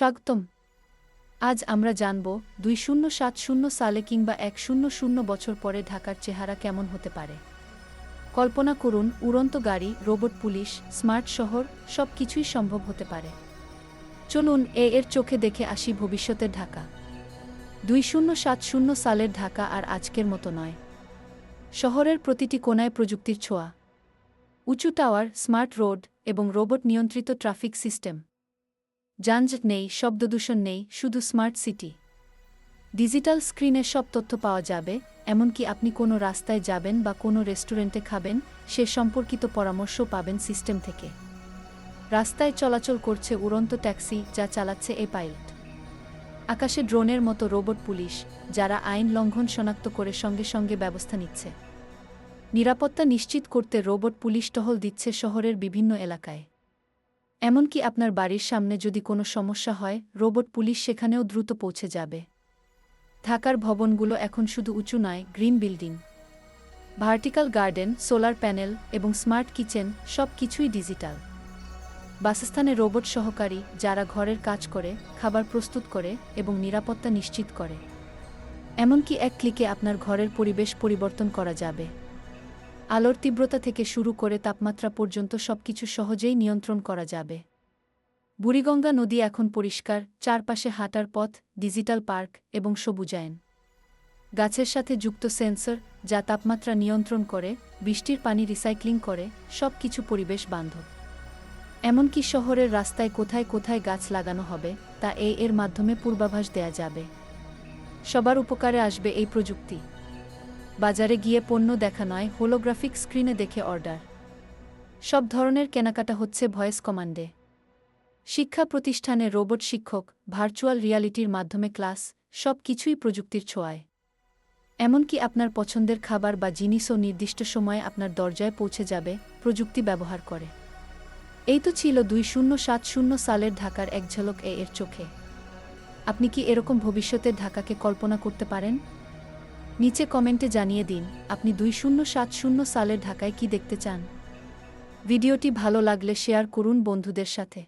স্বাগতম। আজ আমরা জানব দুই শূন্য সাত শূন্য সালে কিংবা এক শূন্য শূন্য বছর পরে ঢাকার চেহারা কেমন হতে পারে। কল্পনা করুন, উড়ন্ত গাড়ি, রোবট পুলিশ, স্মার্ট শহর সব কিছুই সম্ভব হতে পারে। চলুন এ এর চোখে দেখে আসি ভবিষ্যতের ঢাকা। দুই শূন্য সাত শূন্য সালের ঢাকা আর আজকের মতো নয়। শহরের প্রতিটি কোনায় প্রযুক্তির ছোঁয়া। উঁচু টাওয়ার, স্মার্ট রোড এবং রোবট নিয়ন্ত্রিত ট্রাফিক সিস্টেম। যানজট নেই শব্দদূষণ নেই, শুধু স্মার্ট সিটি। ডিজিটাল স্ক্রিনে সব তথ্য পাওয়া যাবে, এমনকি আপনি কোনো রাস্তায় যাবেন বা কোনো রেস্টুরেন্টে খাবেন, সে সম্পর্কিত পরামর্শ পাবেন সিস্টেম থেকে। রাস্তায় চলাচল করছে উড়ন্ত ট্যাক্সি যা চালাচ্ছে এ পাইলট। আকাশে ড্রোনের মতো রোবট পুলিশ, যারা আইন লঙ্ঘন শনাক্ত করে সঙ্গে সঙ্গে ব্যবস্থা নিচ্ছে। নিরাপত্তা নিশ্চিত করতে রোবট পুলিশ টহল দিচ্ছে শহরের বিভিন্ন এলাকায়। এমনকি আপনার বাড়ির সামনে যদি কোনো সমস্যা হয়, রোবট পুলিশ সেখানেও দ্রুত পৌঁছে যাবে। ঢাকার ভবনগুলো এখন শুধু উঁচু নয়, green building. Vertical garden, solar panel এবং স্মার্ট কিচেন সব কিছুই ডিজিটাল। বাসস্থানে রোবট সহকারী যারা ঘরের কাজ করে, খাবার প্রস্তুত করে এবং নিরাপত্তা নিশ্চিত করে। এমনকি এক ক্লিকে আপনার ঘরের পরিবেশ পরিবর্তন করা যাবে। আলোর তীব্রতা থেকে শুরু করে তাপমাত্রা পর্যন্ত সবকিছু সহজেই নিয়ন্ত্রণ করা যাবে। বুড়িগঙ্গা নদী এখন পরিষ্কার, চারপাশে হাঁটার পথ, ডিজিটাল পার্ক এবং সবুজায়ন। গাছের সাথে যুক্ত সেন্সর যা তাপমাত্রা নিয়ন্ত্রণ করে, বৃষ্টির পানি রিসাইক্লিং করে সব কিছু পরিবেশ বান্ধব। এমনকি শহরের রাস্তায় কোথায় কোথায় গাছ লাগানো হবে, তা এই এর মাধ্যমে পূর্বাভাস দেয়া যাবে। সবার উপকারে আসবে এই প্রযুক্তি। বাজারে গিয়ে পণ্য দেখা নয় হোলোগ্রাফিক স্ক্রিনে দেখে অর্ডার সব ধরনের কেনাকাটা হচ্ছে ভয়েস কমান্ডে শিক্ষা প্রতিষ্ঠানে রোবট শিক্ষক ভার্চুয়াল রিয়ালিটির মাধ্যমে ক্লাস সব কিছুই প্রযুক্তির ছোঁয়ায়। এমনকি আপনার পছন্দের খাবার বা জিনিসও নির্দিষ্ট সময়ে আপনার দরজায় পৌঁছে যাবে, প্রযুক্তি ব্যবহার করে। এই তো ছিল দুই শূন্য সাত শূন্য সালের ঢাকার এক ঝলক এ এর চোখে। আপনি কি এরকম ভবিষ্যতের ঢাকাকে কল্পনা করতে পারেন? নিচে কমেন্টে জানিয়ে দিন, আপনি দুই শূন্য সাত শূন্য সালের ঢাকায় কি দেখতে চান? ভিডিওটি ভালো লাগলে শেয়ার করুন বন্ধুদের সাথে।